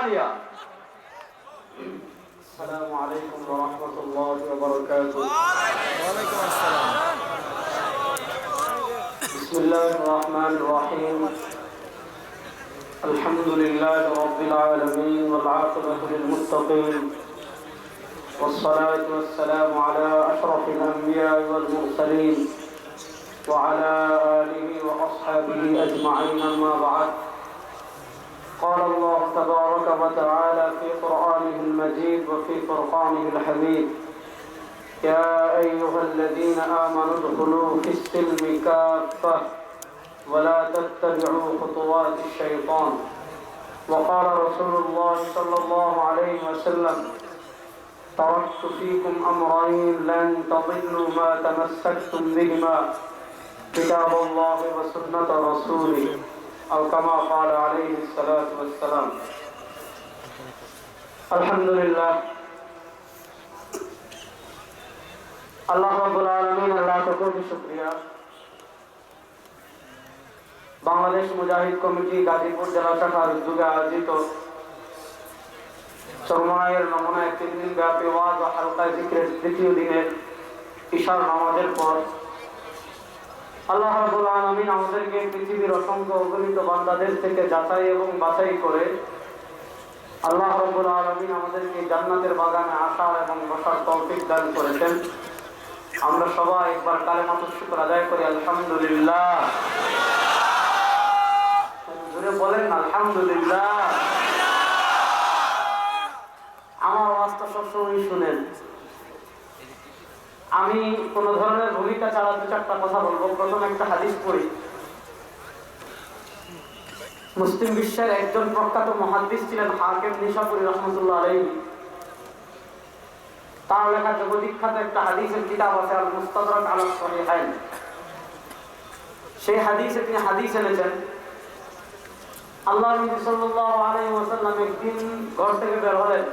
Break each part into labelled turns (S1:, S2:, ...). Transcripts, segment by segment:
S1: عالية السلام عليكم ورحمة الله وبركاته.
S2: وعليكم السلام
S1: بسم الله الرحمن الرحيم. الحمد لله رب العالمين والعاقبة للمتقين. والصلاة والسلام على أشرف الأنبياء والمرسلين وعلى آله وأصحابه أجمعين أما بعد. قال الله تبارك وتعالى في قرآنه المجيد وفي فرقانه الحميد. يا أيها الذين آمنوا ادخلوا في السلم كافة ولا تتبعوا خطوات الشيطان. وقال رسول الله صلى الله عليه وسلم تركت فيكم أمرين لن تضلوا ما تمسكتم بهما كتاب الله وسنة رسوله. أو كما قال عليه الصلاة والسلام الحمد لله আল্লাহ রাব্বুল আলামিন আল্লাহ কোটি শুকরিয়া বাংলাদেশ মুজাহিদ কমিটি গাজীপুর জেলা শাখার উদ্যোগে আয়োজিত চরমায়ের নমুনায় তিন দিন ব্যাপী ওয়াজ ও হালকা জিক্রের তৃতীয় দিনের ঈশার নামাজের পর আল্লাহ রাব্বুল আলামিন আমাদেরকে পৃথিবীর অসংখ্য অগণিত বান্দাদের থেকে যাচাই এবং বাছাই করে আল্লাহ রাব্বুল আলামিন আমাদেরকে জান্নাতের বাগানে আসার এবং বসার তৌফিক দান করেছেন। আমরা সবাই একবার কালে মাত্র শুক্র আদায় করি, আলহামদুলিল্লাহ। বলেন, আলহামদুলিল্লাহ। আমার আওয়াজ তো সবসময় শুনেন। আমি কোন ধরনের ভূমিকা ছাড়া দু চারটা কথা বলব। প্রথম একটা হাদিস পড়ি। মুসলিম বিশ্বের একজন প্রখ্যাত মহাদিস ছিলেন হাকিম নিশাপুরি রহমতুল্লাহ আলাইহি। তার লেখা জগদীক্ষাত একটা হাদিসের কিতাব আছে সহিহাইন। সেই হাদিসে তিনি হাদিস এনেছেন, আল্লাহ নবী সাল্লাল্লাহু আলাইহি ওয়াসাল্লাম একদিন ঘর থেকে বের হলেন।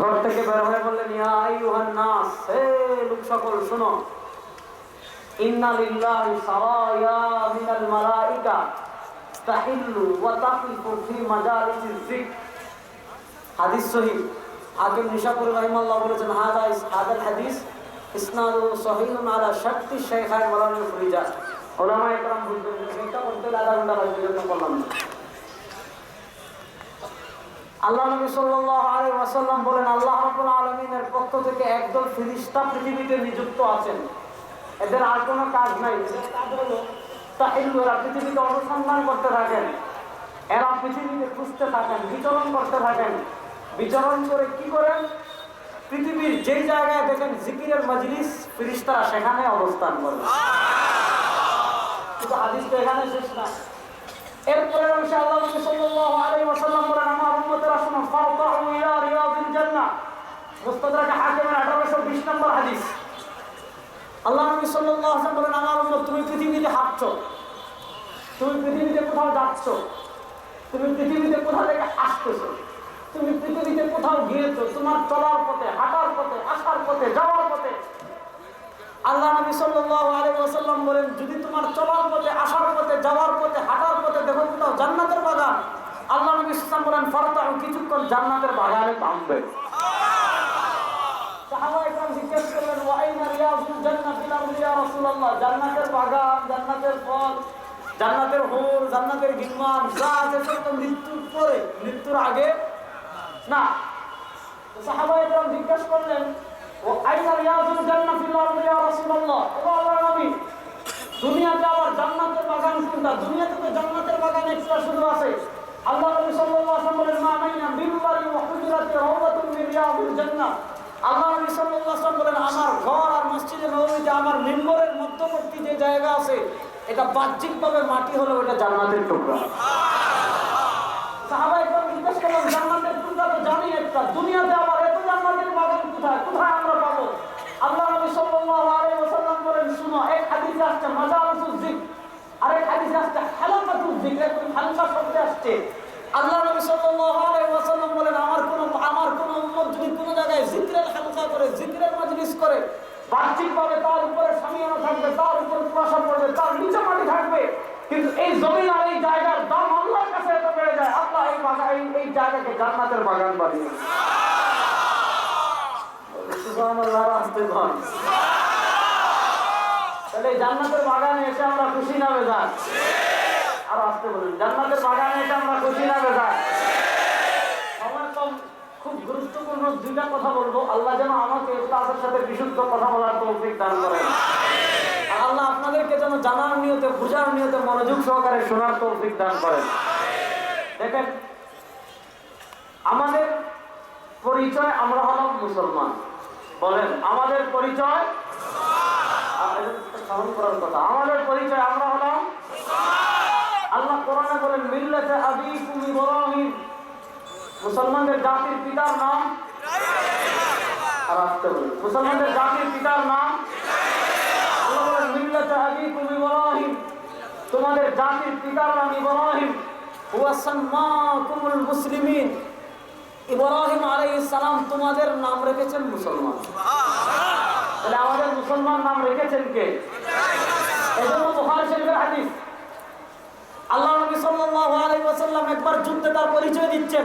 S1: ঘর থেকে বের হয়ে বললেন, ইয়া আইয়ুহান নাস, হে লোক সকল, শুনো। নিশাপুর রহিমাল্লাহ বলেছেন, হাদা ইস হাদিস, ইসনাদু সহিহুন আলা শারতি শাইখান মাওলানা ফরিজা ওলামা একরাম বুঝবেন এটা বলতে আধা ঘণ্টা না। আল্লাহ নবী সাল্লাল্লাহু আলাইহি ওয়াসাল্লাম বলেন, আল্লাহ রাব্বুল আলামিনের পক্ষ থেকে একদল ফেরেশতা পৃথিবীতে নিযুক্ত আছেন। এদের আর কোনো কাজ নাই। কাজ হলো তাহিল্লু এরা পৃথিবীতে অনুসন্ধান করতে থাকেন। এরা পৃথিবীতে খুঁজতে থাকেন, বিচরণ করতে থাকেন। বিচরণ করে কি করেন? পৃথিবীর যেই জায়গায় দেখেন জিকিরের মজলিস ফিরিস্তারা সেখানে অবস্থান করবে কিন্তু হাদিস তো এখানে শেষ না। এরপরে অংশে আল্লাহ নবী সাল্লাল্লাহু আলাইহি ওয়াসাল্লাম বলেন, আমার উম্মতেরা শুনুন ফারতাউ ইলা রিয়াদিল জান্নাহ। মুস্তাদরাক হাকিমের 1820 নম্বর হাদিস। আল্লাহ নবী বলেন, আমার উম্মত, তুমি পৃথিবীতে হাঁটছো। তুমি পৃথিবীতে কোথাও যাচ্ছো। তুমি পৃথিবীতে কোথা থেকে আসতেছো। তুমি পৃথিবীতে কোথাও গিয়েছো। তোমার চলার পথে, হাঁটার পথে, আসার পথে, যাওয়ার পথে। আল্লাহ নবী সাল্লাল্লাহু আলাইহি বলেন, যদি তোমার চলার পথে, আসার পথে, যাওয়ার পথে, হাঁটার দেখো কোথাও জান্নাতের বাগান আল্লাহ নবী সাল্লাম বলেন তখন জান্নাতের বাগানে টানবে আগে? না। জিজ্ঞেস করলেন ও ও দুনিয়াতে আবার জান্নাতের বাগান কোনটা? দুনিয়াতে তো জান্নাতের বাগান এক্সট্রা শুধু আছে। মধ্যবর্তী যে জায়গা আছে, এটা বাহ্যিকভাবে মাটি হলো এটা জান্নাতের টুকরা। আল্লাহ আসছে। আল্লাহ নবী সাল্লাল্লাহু আলাইহি ওয়াসাল্লাম বাহ্যিকভাবে তার উপরে সামিয়ানা থাকবে, তার উপরে কুয়াশা পড়বে, তার নিচে মাটি থাকবে। কিন্তু এই জমিন আর এই জায়গার দাম আল্লাহর কাছে এত বেড়ে যায়, আল্লাহ এই জায়গাকে জান্নাতের বাগান বানিয়ে। তাহলে এই জান্নাতের বাগানে এসে আমরা খুশি না বেজার? আর আসতে বলুন, জান্নাতের বাগানে এসে আমরা খুশি না বেজার? খুব গুরুত্বপূর্ণ দুইটা কথা বলব। আল্লাহ যেন আমাকে তাদের সাথে বিশুদ্ধ কথা বলার তৌফিক দান আর আল্লাহ আপনাদেরকে যেন জানার নিয়তে, বোঝার নিয়তে মনোযোগ সহকারে শোনার তৌফিক দান করেন। দেখেন, আমাদের পরিচয় আমরা হলাম মুসলমান। বলেন, আমাদের পরিচয় কথা। আমাদের পরিচয় আমরা হলাম আল্লাহ কোরআনে বলেন, মিল্লাতে আবিকুম ইব্রাহিম। মুসলমানদের জাতির পিতার নাম? আর আসতে বলুন। মুসলমানদের জাতির পিতার নাম? তোমাদের জাতির পিতার নাম ইব্রাহিম। হুয়া সাম্মাকুমুল মুসলিমিন। ইব্রাহিম আলাইহিস সালাম তোমাদের নাম রেখেছেন মুসলমান। তাহলে আমাদের মুসলমান নাম রেখেছেন কে? এজন্য বুখারী শরীফের হাদিস। আল্লাহ নবী সাল্লাল্লাহু আলাইহি ওয়াসাল্লাম একবার যুদ্ধে তার পরিচয় দিচ্ছেন।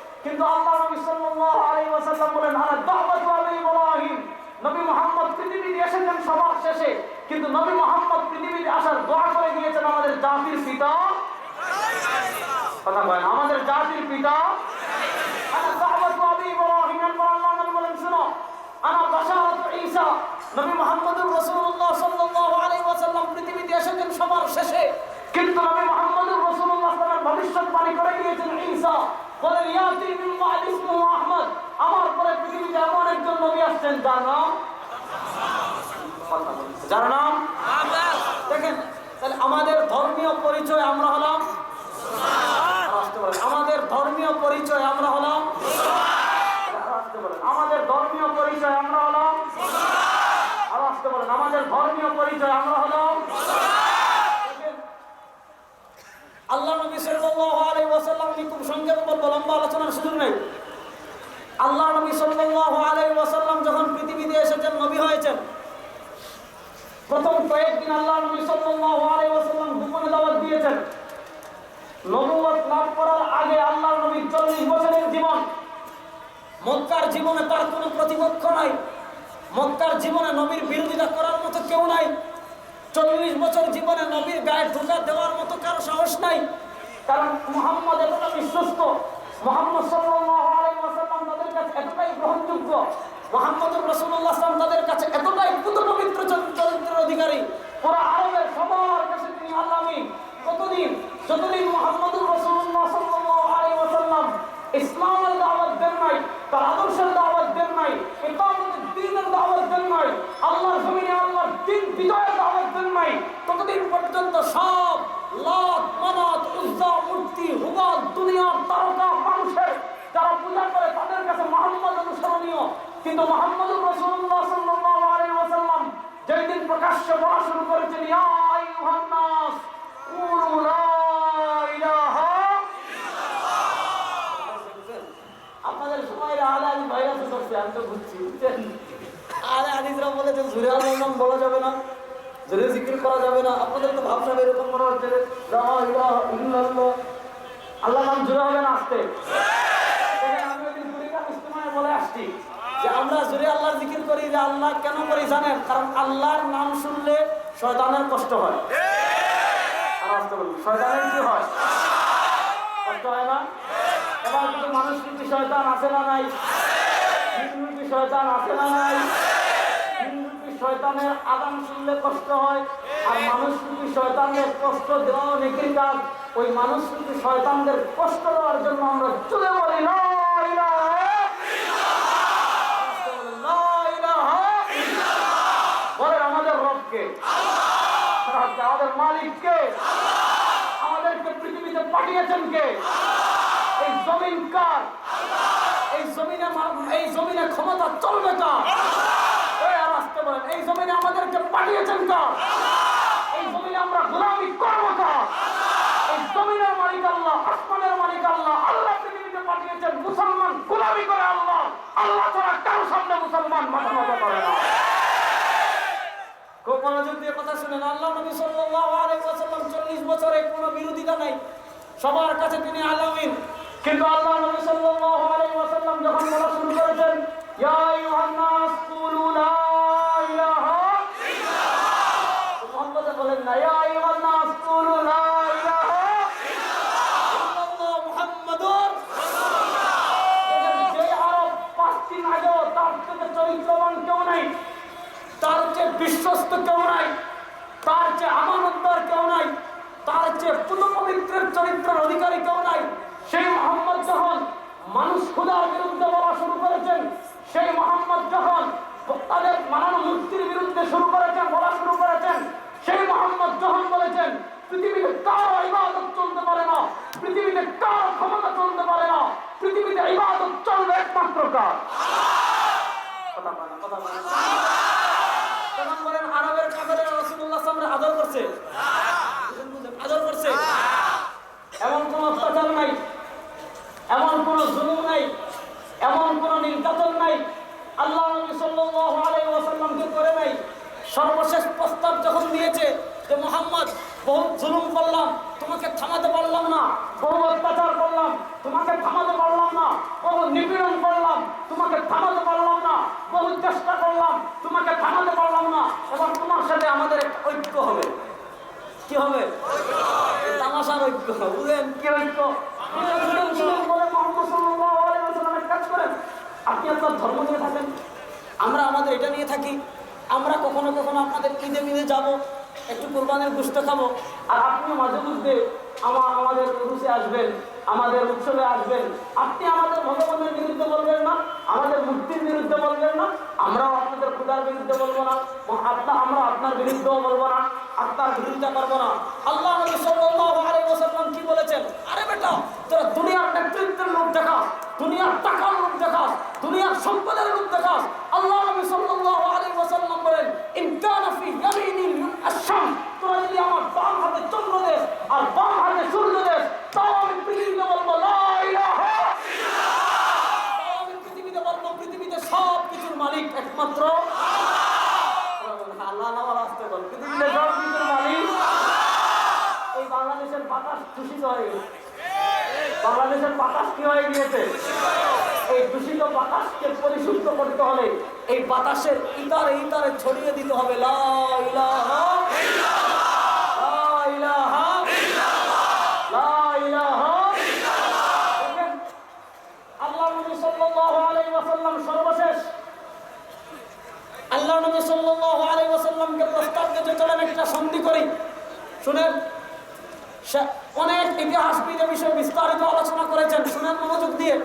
S1: কিন্তু আল্লাহ নবী সাল্লাল্লাহু আলাইহি ওয়াসাল্লাম বলেন আনা দাওয়াত আবি ইব্রাহিম। নবী মুহাম্মদ পৃথিবীতে এসেছেন সবার শেষে, কিন্তু নবী মুহাম্মদ পৃথিবীতে আসার দোয়া করে গিয়েছেন আমাদের জাতির পিতা। কথা বলেন আমাদের জাতির পিতা। আনা দাওয়াত আবি ইব্রাহিম। আল্লাহ নবী বলেন, শুনো, আনা বাশারাত ঈসা। নবী মুহাম্মদুর রাসূলুল্লাহ সাল্লাল্লাহু আলাইহি ওয়াসাল্লাম পৃথিবীতে এসেছেন সবার শেষে, কিন্তু নবী মুহাম্মদুর রাসূলুল্লাহ সাল্লাল্লাহু ভবিষ্যৎবাণী করে গিয়েছেন ঈসা। বলেন ইয়াতি মিন বা'দি ইসমুহু আহমদ? আমার পরে পৃথিবীতে এমন একজন নবী আসছেন যার নাম? যার নাম? দেখেন তাহলে আমাদের ধর্মীয় পরিচয় আমরা হলাম? আমাদের ধর্মীয় পরিচয় আমরা হলাম? আমাদের ধর্মীয় পরিচয় আমরা হলাম? আর আসতে বলেন আমাদের ধর্মীয় পরিচয় আমরা হলাম দেখেন, আল্লাহ নবী সাল্লাল্লাহু আলাইহি ওয়াসাল্লাম আমি খুব সংক্ষেপে বলব লম্বা সুযোগ নেই। আল্লাহ নবী সাল্লাল্লাহু আলাইহি ওয়াসাল্লাম যখন পৃথিবীতে এসেছেন, নবী হয়েছেন, প্রথম কয়েকদিন আল্লাহ নবী সাল্লাল্লাহু আলাইহি ওয়াসাল্লাম গোপনে দাওয়াত দিয়েছেন। নবুয়ত লাভ করার আগে আল্লাহ নবী 40 বছরের জীবন, মক্কার জীবনে তার কোনো প্রতিপক্ষ নাই। মক্কার জীবনে নবীর বিরোধিতা করার মতো কেউ নাই। চল্লিশ বছর জীবনে নবীর গায়ে ঢোকা দেওয়ার মতো কারও সাহস নাই। কারণ মোহাম্মদ এতটা বিশ্বস্ত। মোহাম্মদ আলাইহি তাদের কাছে এতটাই গ্রহণযোগ্য, মোহাম্মদুর রাসূলুল্লাহ সাল্লাম তাদের কাছে এতটাই পুত পবিত্র চর- চরিত্রের অধিকারী, ওরা আরবের সবার কাছে তিনি আল্লামী কতদিন? যতদিন মোহাম্মদুর রসুল্লাহ আলাইহি ওয়াসাল্লাম ইসলামের দাওয়াত দেন নাই তার আদর্শের দাওয়াত দেন নাই ইকামতের দ্বীনের দাওয়াত দেন নাই আল্লাহর জমিনে আল্লাহর দ্বীন বিজয়ের দাওয়াত দেন নাই ততদিন পর্যন্ত সব লাত মানাত উজ্জা মূর্তি হুবাল দুনিয়ার তারকা মানুষের যারা পূজা করে তাদের কাছে মোহাম্মদ অনুসরণীয় কিন্তু মোহাম্মদুর রাসূলুল্লাহ সাল্লাল্লাহু আলাইহি ওয়াসাল্লাম যেই দিন বলা শুরু করেছেন আপনাদের সময় আলে আলি ভাইরাস করছে আমি তো বুঝছি বুঝছেন? আলে আলিজরা বলেছে জুরে আল্লাহর নাম বলা যাবে না জুরে জিকির করা যাবে না। আপনাদের তো এরকম মনে হচ্ছে যে, আল্লাহ নাম জুড়ে হবে না আসতে? আমি বলে আসছি। যে আমরা জুড়ে আল্লাহর জিকির করি যে আল্লাহ কেন করি জানেন? কারণ আল্লাহর নাম শুনলে শয়তানের কষ্ট হয়। শয়তানের কি হয়? না? মানুষ কিন্তু শয়তান আছে না নাই? শয়তান আছে না নাই? শয়তানের শুনলে কষ্ট হয়, আর মানুষ কিন্তু শয়তানদের কষ্ট ওই মানুষ কিন্তু শয়তানদের কষ্ট দেওয়ার জন্য আমরা চলে বলি না। রবকে আমাদের মালিককে। আমাদেরকে পৃথিবীতে পাঠিয়েছেন কে? এই জমিন কার? এই জমিনে এই জমিনে ক্ষমতা চলবে কার? আসতে পারেন। এই জমিনে আমাদেরকে পাঠিয়েছেন কার এই জমিনে আমরা গোলামি করব কার এই জমিনের মালিক আল্লাহ আসমানের মালিক আল্লাহ আল্লাহ পৃথিবীতে পাঠিয়েছেন মুসলমান গোলামি করে আল্লাহ আল্লাহ ছাড়া কারও সামনে মুসলমান মাথা মাথা করে না খুব মনোযোগ দিয়ে কথা শুনেন। আল্লাহ নবী সাল্লাল্লাহু আলাইহি ওয়াসাল্লাম 40 বছরে কোনো বিরোধিতা নাই। সবার কাছে তিনি আলামিন। কিন্তু আল্লাহ নবী সাল্লাল্লাহু আলাইহি ওয়াসাল্লাম যখন বলা শুরু করেছেন, ইয়া নাস কুলু লা ইলাহা ইল্লাল্লাহ মুহাম্মদ বলেন না ইয়া আইয়ুহান নাস কুলু লা ইলাহা ইল্লাল্লাহ মুহাম্মাদুর যে আরব পাঁচ দিন আগেও তার থেকে চরিত্রবান কেউ নাই তার চেয়ে বিশ্বস্ত কেউ নাই তার চেয়ে আমানতদার কেউ নাই তার চেয়ে পুত পবিত্রের চরিত্রের অধিকারী কেউ নাই সেই মোহাম্মদ যখন মানুষ খুদার বিরুদ্ধে বলা শুরু করেছেন সেই মোহাম্মদ যখন তাদের মানানো মূর্তির বিরুদ্ধে শুরু করেছেন বলা শুরু করেছেন সেই মোহাম্মদ যখন বলেছেন পৃথিবীতে কারও ইবাদত চলতে পারে না। পৃথিবীতে কারও ক্ষমতা চলতে পারে না। পৃথিবীতে ইবাদত চলবে একমাত্র কার? কথা বলেন কথা বলেন। আরবের কাফেরের রাসূলুল্লাহ সামনে করছে। আদর করছে। এমন কোন অত্যাচার নাই। এমন কোন জুলুম নাই। এমন কোন নির্যাতন নাই। আল্লাহ নবী সাল্লাল্লাহু আলাইহি করে নাই। সর্বশেষ প্রস্তাব যখন দিয়েছে যে মোহাম্মদ বহু জুলুম করলাম, তোমাকে থামাতে পারলাম না বহু অত্যাচার করলাম, তোমাকে থামাতে পারলাম না বহু নিপীড়ন করলাম, তোমাকে থামাতে পারলাম না বহু চেষ্টা করলাম, তোমাকে থামাতে পারলাম না, এবার তোমার সাথে আমাদের ঐক্য হবে। কি হবে? তামাশার ঐক্য বুঝলেন? কি ঐক্য? আপনি আপনার ধর্ম নিয়ে থাকেন। আমরা আমাদের এটা নিয়ে থাকি, আমরা কখনো কখনো আপনাদের ঈদে মিদে যাব একটু কোরবানের গুস্ত খাব। আর আপনি মাঝে মধ্যে আমার আমাদের উরুসে আসবেন, আমাদের উৎসবে আসবেন। আপনি আমাদের ভগবানের বিরুদ্ধে বলবেন না, আমাদের মুক্তির বিরুদ্ধে বলবেন না, আমরাও আপনাদের খুদার বিরুদ্ধে বলব না আপনার আমরা আপনার বিরুদ্ধেও বলব না আপনার বিরুদ্ধে করব না। আল্লাহ ওয়াসাল্লাম কি বলেছেন? আরে বেটা, তোরা দুনিয়ার নেতৃত্বের লোক দেখাস দুনিয়ার টাকার লোক দেখাস দুনিয়ার সম্পদের লোক দেখাস আল্লাহ নবী ওয়াসাল্লাম বলেন ফি তোরা যদি আমার বাম হাতে চন্দ্র দেশ আর বাম হাতে সূর্য দেশ তাও আমি পৃথিবীতে আমি পৃথিবীতে বলব, পৃথিবীতে সব কিছুর মালিক একমাত্র পৃথিবীতে সব কিছুর মালিক। এই বাংলাদেশের বাতাস দূষিত হয়ে বাংলাদেশের বাতাস কি হয়ে গিয়েছে? এই দূষিত বাতাসকে পরিশুদ্ধ করতে হলে এই বাতাসের ইতারে ইতারে ছড়িয়ে দিতে হবে। সন্ধি করি। শুনেন অনেক ইতিহাসবিদ বিষয়ে বিস্তারিত আলোচনা করেছেন। শুনেন মনোযোগ দিয়ে।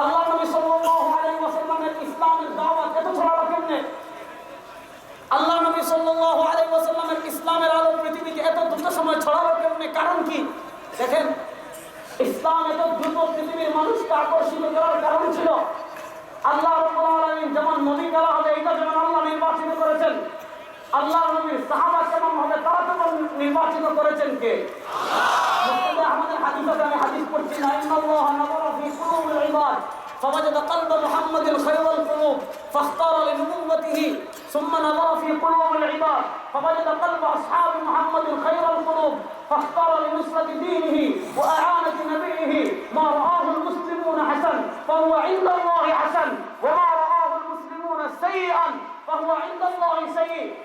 S1: আল্লাহ নবী সাল্লাল্লাহু আলাইহি ওয়াসাল্লামের ইসলামের দাওয়াত এত ছড়ালো কেমনে? আল্লাহ নবী সাল্লাল্লাহু আলাইহি ওয়াসাল্লামের ইসলামের আলো পৃথিবীতে এত দ্রুত সময় ছড়ালো কেমনে? কারণ কি? দেখেন, ইসলাম এত দ্রুত পৃথিবীর মানুষকে আকর্ষিত করার কারণ ছিল। আল্লাহ রাব্বুল আলামিন যেমন নবী করা হবে এটা যেমন আল্লাহ নির্বাচিত করেছেন। আল্লাহ নবীর সাহাবা কেমন হবে, তারা তেমন নির্বাচিত করেছেন কে? মুসলিমে دعونا الحديث كان حديث قدسي إن الله نظر في قلوب العباد فوجد قلب محمد خير القلوب فاختار لنبوته ثم نظر في قلوب العباد فوجد قلب أصحاب محمد خير القلوب فاختار لنصرة دينه وأعانة نبيه ما رآه المسلمون حسن فهو عند الله حسن وما رآه المسلمون سيئا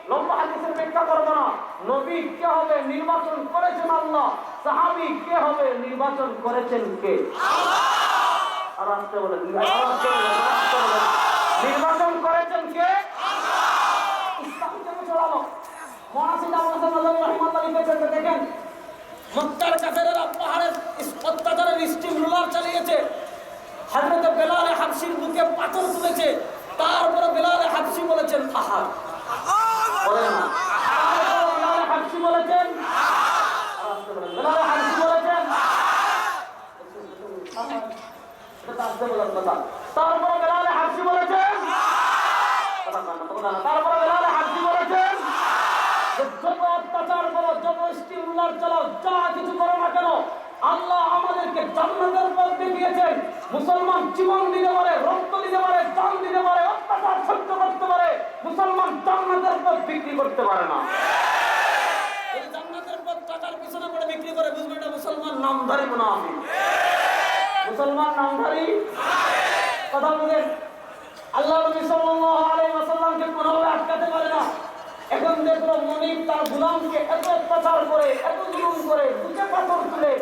S1: লম্বা হাদিসের ব্যাখ্যা করব না। নবী কে হবে নির্বাচন করেছেন আল্লাহ? সাহাবি কে হবে নির্বাচন করেছেন কে? আর আসতে বলেন নির্বাচন করেছেন কে? ইসলাম কেন চলালো মহাসিদ আব্বাস লিখেছেন দেখেন। মক্কার কাফেরের পাহাড়ের অত্যাচারের স্টিম রুলার চালিয়েছে। হাজরত বেলাল হাবসির বুকে পাথর তুলেছে। তারপরে বেলাল হাবসি বলেছেন আহার বলেন না তারপরে বেলাল হাবশি বলেছেন আর আসতে বলেন, বেলাল হাবশি বলেছেন আসতে বলেন কথা তারপরে বেলালে হাসি বলেছেন কথা কয় না, কথা না। তারপরে বেলালে হাসি বলেছেন যে যত অত্যাচার করো যত স্টিমুলার চালাও যা কিছু করো না কেন আল্লাহ আমাদেরকে জান্নাতের পথ দেখিয়েছেন মুসলমান জীবন দিতে পারে রক্ত দিতে পারে জান দিতে পারে অত্যাচার সহ্য করতে পারে মুসলমান জান্নাতের পথ বিক্রি করতে পারে না এই জান্নাতের পথ টাকার পিছনে পড়ে বিক্রি করে বুঝবে এটা মুসলমান নামধারী মুনাফিক। মুসলমান নামধারী? কথা বলেন আল্লাহ নবী সাল্লাল্লাহু আলাইহি ওয়াসাল্লামকে কোনোভাবে আটকাতে পারে না। এখন দেখল মনিব তার গোলামকে এত অত্যাচার করে এত জুলুম করে বুকে পাথর তুলে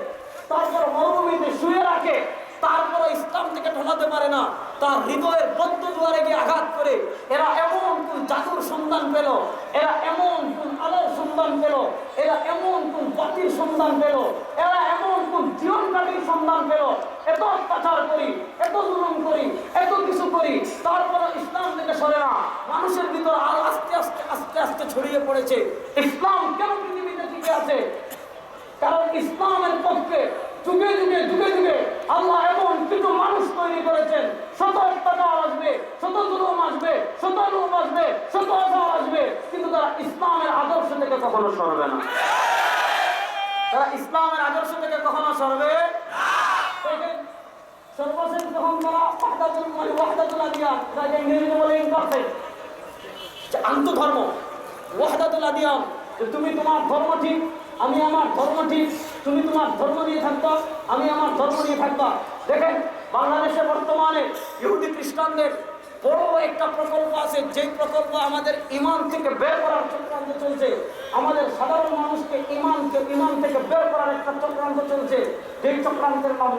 S1: তারপর মরুভূমিতে শুয়ে রাখে তারপর ইসলাম থেকে ঢোলাতে পারে না। তার হৃদয়ের বদ্ধ দুয়ারে গিয়ে আঘাত করে এরা এমন কোন জাদুর সন্ধান পেল এরা এমন কোন আলোর সন্ধান পেল এরা এমন কোন জাতির সন্ধান পেল এরা জীবনকালীর সন্ধান এত অত্যাচার করি, এত জুলুম করি, এত কিছু করি তারপরে ইসলাম থেকে সরে না। মানুষের ভিতর আরও আস্তে আস্তে আস্তে আস্তে ছড়িয়ে পড়েছে। ইসলাম কেন পৃথিবীতে টিকে আছে? কারণ ইসলামের পক্ষে যুগে যুগে যুগে যুগে আল্লাহ এমন কিছু মানুষ তৈরি করেছেন। শত অত্যাচার আসবে, শত জুলুম আসবে, শত লোম আসবে, শত অজার আসবে, কিন্তু তারা ইসলামের আদর্শ থেকে কখনো সরবে না। তারা ইসলামের আদর্শ থেকে কখনো সরবে সর্বশেষ যখন তারা ওয়াহদাতুল মানে ওয়াহদাতুল আদিয়ান। যাকে ইংরেজিতে বলে ইনপারফেক্ট যে আন্তধর্ম, ওয়াহদাতুল তুমি তোমার ধর্ম ঠিক, আমি আমার ধর্ম ঠিক। তুমি তোমার ধর্ম নিয়ে থাকবা, আমি আমার ধর্ম নিয়ে থাকবা। দেখেন, বাংলাদেশে বর্তমানে ইহুদি খ্রিস্টানদের বড় একটা প্রকল্প আছে যে প্রকল্প আমাদের ইমান থেকে বের করার চক্রান্ত চলছে। আমাদের সাধারণ মানুষকে ইমানকে, ইমান থেকে বের করার একটা চক্রান্ত চলছে। যে চক্রান্তের নাম